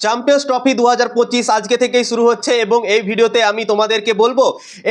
Champions trophy দু হাজার পঁচিশ আজকে থেকেই শুরু হচ্ছে এবং এই ভিডিওতে আমি তোমাদেরকে বলব,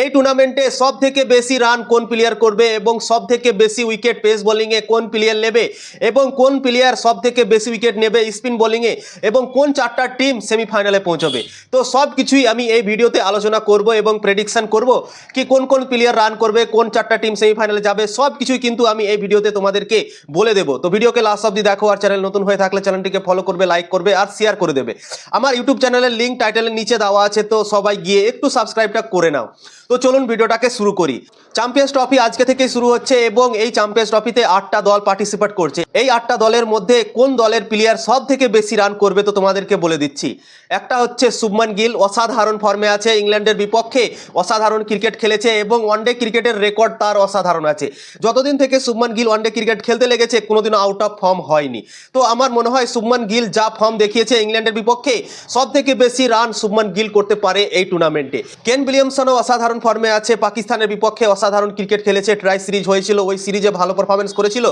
এই টুর্নামেন্টে সব থেকে বেশি রান কোন প্লেয়ার করবে এবং সব থেকে বেশি উইকেট পেস বোলিংয়ে কোন প্লেয়ার নেবে এবং কোন প্লেয়ার সব থেকে বেশি উইকেট নেবে স্পিন বোলিংয়ে এবং কোন চারটা টিম সেমিফাইনালে পৌঁছবে। তো সব কিছুই আমি এই ভিডিওতে আলোচনা করব এবং প্রেডিকশন করব কি কোন কোন প্লেয়ার রান করবে, কোন চারটা টিম সেমিফাইনালে যাবে সব কিছুই কিন্তু আমি এই ভিডিওতে তোমাদেরকে বলে দেবো। তো ভিডিওকে লাস্ট অব্দি দেখো আর চ্যানেল নতুন হয়ে থাকলে চ্যানেলটিকে ফলো করবে লাইক করবে আর শেয়ার করে দেবে। আমার ইউটিউব চ্যানেলের লিঙ্ক টাইটেলের নিচে দেওয়া আছে, তো সবাই গিয়ে একটু সাবস্ক্রাইবটা করে নাও। তো চলুন ভিডিওটাকে শুরু করি। চ্যাম্পিয়ন্স ট্রফি আজকে থেকে শুরু হচ্ছে এবং এই চ্যাম্পিয়ন্স ট্রফিতে আটটা দল পার্টিসিপেট করছে। এই আটটা দলের মধ্যে কোন দলের প্লেয়ার সব থেকে বেশি রান করবে, তো তোমাদেরকে বলে দিচ্ছি। একটা হচ্ছে শুভমান গিল, অসাধারণ ফর্মে আছে ইংল্যান্ডের বিপক্ষে, অসাধারণ ক্রিকেট খেলেছে এবং ওয়ানডে ক্রিকেটের রেকর্ড তার অসাধারণ আছে। যতদিন থেকে শুভমান গিল ওয়ানডে ক্রিকেট খেলতে লেগেছে, কোনোদিনও আউট অফ ফর্ম হয়নি। তো আমার মনে হয় শুভমান গিল যা ফর্ম দেখিয়েছে ইংল্যান্ডের বিপক্ষে সব থেকে বেশি রান শুভমান গিল করতে পারে এই টুর্নামেন্টে। কেন উইলিয়ামসনও অসাধারণ ফর্মে আছে, পাকিস্তানের বিপক্ষে অসাধারণ ক্রিকেট খেলেছে, ট্রাই সিরিজ হয়েছিল, ওই সিরিজে ভালো পারফরমেন্স করেছিল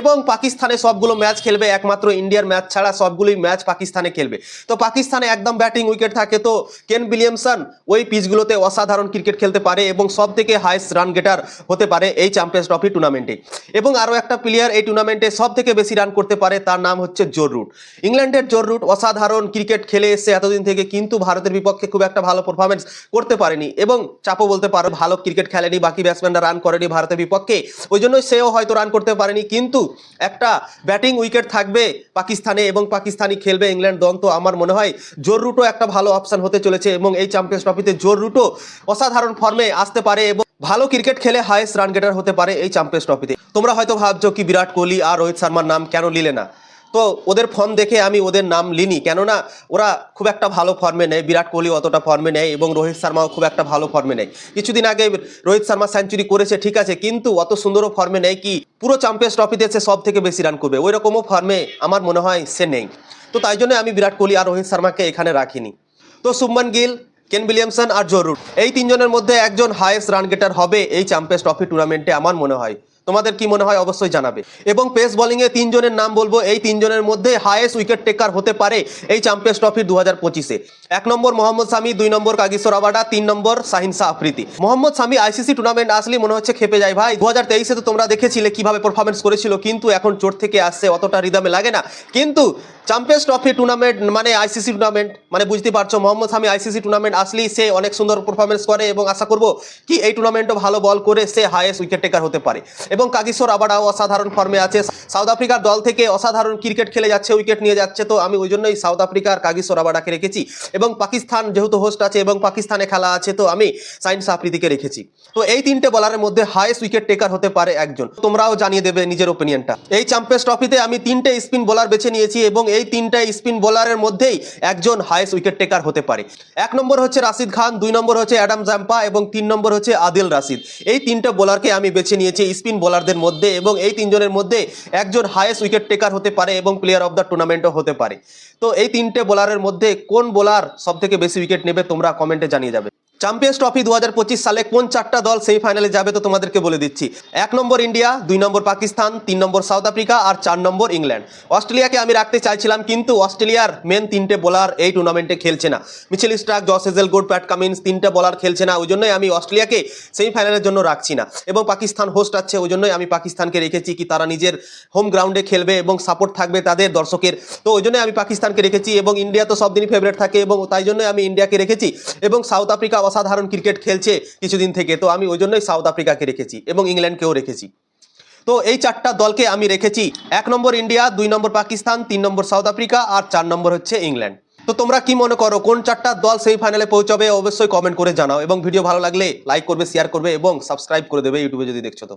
এবং পাকিস্তানে সবগুলো ম্যাচ খেলবে, একমাত্র ইন্ডিয়ার ম্যাচ ছাড়া সবগুলোই ম্যাচ পাকিস্তানে খেলবে। তো পাকিস্তানে একদম ব্যাটিং উইকেট থাকে, তো কেন উইলিয়ামসন ওই পিচগুলোতে অসাধারণ ক্রিকেট খেলতে পারে এবং সব থেকে হাইস্ট রান গেটার হতে পারে এই চ্যাম্পিয়ন্স ট্রফি টুর্নামেন্টে। এবং আরও একটা প্লেয়ার এই টুর্নামেন্টে সব থেকে বেশি রান করতে পারে, তার নাম হচ্ছে জোর রুট ইংল্যান্ডের জোর রুট অসাধারণ ক্রিকেট খেলে এসছে এতদিন থেকে, কিন্তু ভারতের বিপক্ষে খুব একটা ভালো পারফরমেন্স করতে পারেনি এবং চাপও বলতে পারো ভালো ক্রিকেট খেলেনি, বাকি ব্যাটসম্যানরা রান করেনি ভারতের বিপক্ষে। ওই জন্যই সেও হয়তো রান করতে পারেনি, কিন্তু একটা ব্যাটিং উইকেট থাকবে পাকিস্তানে এবং পাকিস্তানি খেলবে ইংল্যান্ড দল। তো আমার মনে হয় জোর রুটও একটা ভালো অপশন হতে চলেছে এবং এই চ্যাম্পিয়ন্স ট্রফিতে জোর রুটও অসাধারণ ফর্মে আসতে পারে এবং ভালো ক্রিকেট খেলে হায়েস্ট রান গেটার হতে পারে এই চ্যাম্পিয়ন্স ট্রফিতে তোমরা হয়তো ভাবছ কি বিরাট কোহলি আর রোহিত শর্মার নাম কেন নিলে না? তো ওদের ফর্ম দেখে আমি ওদের নাম লিনি। কেননা ওরা খুব একটা ভালো ফর্মে নেয়, বিরাট কোহলি অতটা ফর্মে নেয় এবং রোহিত শর্মাও খুব একটা ভালো ফর্মে নেয়। কিছুদিন আগে রোহিত শর্মা সেঞ্চুরি করেছে, ঠিক আছে, কিন্তু অত সুন্দরও ফর্মে নেয় কি, পুরো চ্যাম্পিয়ন্স ট্রফিতে সে সব থেকে বেশি রান করবে। ওই রকমও ফর্মে আমার মনে হয় সে নেই। তো তাই জন্য আমি বিরাট কোহলি আর রোহিত শর্মাকে এখানে রাখিনি। তো শুভমান গিল, কেন উইলিয়ামসন আর জরুর, এই তিনজনের মধ্যে একজন হায়েস্ট রান গেটার হবে এই চ্যাম্পিয়ন্স ট্রফি টুর্নামেন্টে আমার মনে হয়। তোমাদের কি মনে হয় অবশ্যই জানাবে। এবং পেস বোলিংয়ে তিনজনের নাম বলব, এই তিনজনের মধ্যে হাইয়েস্ট উইকেট টেকার হতে পারে এই চ্যাম্পিয়ন্স ট্রফি দু হাজার পঁচিশে। এক নম্বর মোহাম্মদ সামি, দুই নম্বর কাগিসর আবাডা, তিন number Shaheen Shah Afridi. Mohammad Shami ICC tournament আসলে মনে হচ্ছে খেপে যায় ভাই। দু হাজার তেইশে তো তোমরা দেখেছিলে কীভাবে পারফরমেন্স করেছিল, কিন্তু এখন চোট থেকে আসছে, অতটা রিদামে লাগে না। কিন্তু চ্যাম্পিয়ন্স ট্রফি টুর্নামেন্ট মানে আইসিসি টুর্নামেন্ট মানে বুঝতে পারছ, মোহাম্মদ সামি আইসিসি টুর্নামেন্ট আসলেই সে অনেক সুন্দর পারফরমেন্স করে এবং আশা করব কি এই টুর্নামেন্টও ভালো বল করে সে হাইয়েস্ট উইকেট টেকার হতে পারে। এবং কাগিসর আবাডাও অসাধারণ ফর্মে আছে। সাউথ আফ্রিকার দল থেকে অসাধারণ ক্রিকেট খেলে যাচ্ছে উইকেট নিয়ে যাচ্ছে, তো আমি ওই জন্যই সাউথ আফ্রিকার কাগিসর আবাডাকে রেখেছি। এবং পাকিস্তান যেহেতু হোস্ট আছে এবং পাকিস্তানে খেলা আছে, তো আমি সাইন্স আফ্রিদিকে রেখেছি। তো এই তিনটে বলারের মধ্যে হাইয়েস্ট উইকেট টেকার হতে পারে একজন। তোমরাও জানিয়ে দেবে নিজের ওপিনিয়নটা এই চ্যাম্পিয়ন্স ট্রফিতে আমি তিনটে স্পিন বোলার বেছে নিয়েছি এবং এই তিনটে স্পিন বোলারের মধ্যেই একজন হাইয়েস্ট উইকেট টেকার হতে পারে। এক নম্বর হচ্ছে রাশিদ খান, দুই নম্বর হচ্ছে অ্যাডাম জাম্পা এবং তিন নম্বর হচ্ছে আদিল রাশিদ। এই তিনটে বোলারকে আমি বেছে নিয়েছি স্পিন বোলারদের মধ্যে এবং এই তিনজনের মধ্যে একজন হায়েস্ট উইকেট টেকার হতে পারে এবং প্লেয়ার অফ দ্য টুর্নামেন্টও হতে পারে। তো এই তিনটে বোলারের মধ্যে কোন বোলার সবথেকে বেশি উইকেট নেবে তোমরা কমেন্টে জানিয়ে যাবে। চ্যাম্পিয়ন্স ট্রফি দু হাজার পঁচিশ সালে কোন চারটা দল সেমিফাইনালে যাবে তো তোমাদেরকে বলে দিচ্ছি। এক নম্বর ইন্ডিয়া, দুই নম্বর পাকিস্তান, তিন নম্বর সাউথ আফ্রিকা আর চার নম্বর ইংল্যান্ড। অস্ট্রেলিয়াকে আমি রাখতে চাইছিলাম কিন্তু অস্ট্রেলিয়ার মেন তিনটে বোলার এই টুর্নামেন্টে খেলছে না। Mitchell Starc Josh Hazlewood Pat Cummins তিনটে বোলার খেলছে না ওই জন্যই আমি অস্ট্রেলিয়াকে সেমিফাইনালের জন্য রাখছি না। এবং পাকিস্তান হোস্ট আছে ওই জন্যই আমি পাকিস্তানকে রেখেছি কি তারা নিজের হোম গ্রাউন্ডে খেলবে এবং সাপোর্ট থাকবে তাদের দর্শকের। তো ওই জন্যই আমি পাকিস্তানকে রেখেছি এবং ইন্ডিয়া তো সব দিনই ফেভারিট থাকে এবং তাই জন্যই আমি ইন্ডিয়াকে রেখেছি। এবং সাউথ আফ্রিকা অসাধারণ ক্রিকেট খেলছে কিছুদিন থেকে। তো আমি ওই জন্যই সাউথ আফ্রিকাকে রেখেছি এবং ইংল্যান্ডকেও রেখেছি। তো এই চারটা দলকে আমি রেখেছি। এক নম্বর ইন্ডিয়া দুই নম্বর পাকিস্তান তিন নম্বর সাউথ আফ্রিকা আর চার নম্বর হচ্ছে ইংল্যান্ড তো তোমরা কি মনে করো কোন চারটা দল সেমিফাইনালে পৌঁছাবে? অবশ্যই কমেন্ট করে জানাও এবং ভিডিও ভালো লাগলে লাইক করবে শেয়ার করবে এবং সাবস্ক্রাইব করে দেবে ইউটিউবে যদি দেখছ তো।